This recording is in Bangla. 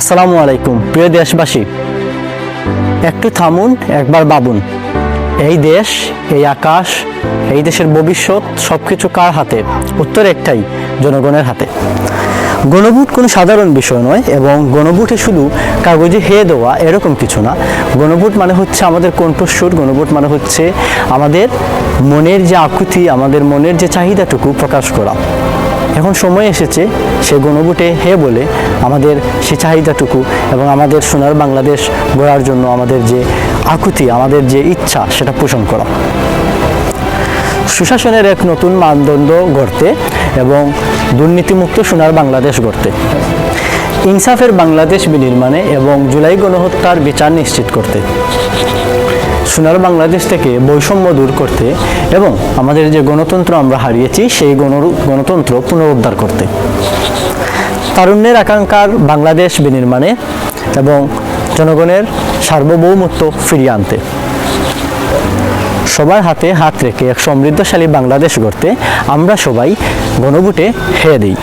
আসসালামু আলাইকুম, প্রিয় দেশবাসী। একটু থামুন, একবার বাবুন এই দেশ, এই আকাশ, এই দেশের ভবিষ্যৎ সব কিছু কার হাতে? উত্তর একটাই, জনগণের হাতে। গণভোট কোনো সাধারণ বিষয় নয় এবং গণভোটে শুধু কাগজে হেয়ে দেওয়া এরকম কিছু না। গণভোট মানে হচ্ছে আমাদের কণ্ঠস্বর, গণভোট মানে হচ্ছে আমাদের মনের যে আকুতি, আমাদের মনের যে চাহিদাটুকু প্রকাশ করা। এখন সময় এসেছে সে গণভোটে হে বলে আমাদের সে চাহিদাটুকু এবং আমাদের সোনার বাংলাদেশ গড়ার জন্য আমাদের যে আকুতি, আমাদের যে ইচ্ছা, সেটা পোষণ করা। সুশাসনের এক নতুন মানদণ্ড গড়তে এবং দুর্নীতিমুক্ত সোনার বাংলাদেশ গড়তে। ইনসাফের বাংলাদেশ বিনির্মাণে এবং জুলাই গণহত্যার বিচার নিশ্চিত করতে। সোনার বাংলাদেশ থেকে বৈষম্য দূর করতে এবং আমাদের যে গণতন্ত্র আমরা হারিয়েছি, সেই গণ, গণতন্ত্র পুনরুদ্ধার করতে। তারুণ্যের আকাঙ্ক্ষার বাংলাদেশ বিনির্মাণে এবং জনগণের সার্বভৌমত্ব ফিরিয়ে আনতে। সবার হাতে হাত রেখে এক সমৃদ্ধশালী বাংলাদেশ গড়তে আমরা সবাই গণভোটে হেয়ে দিই।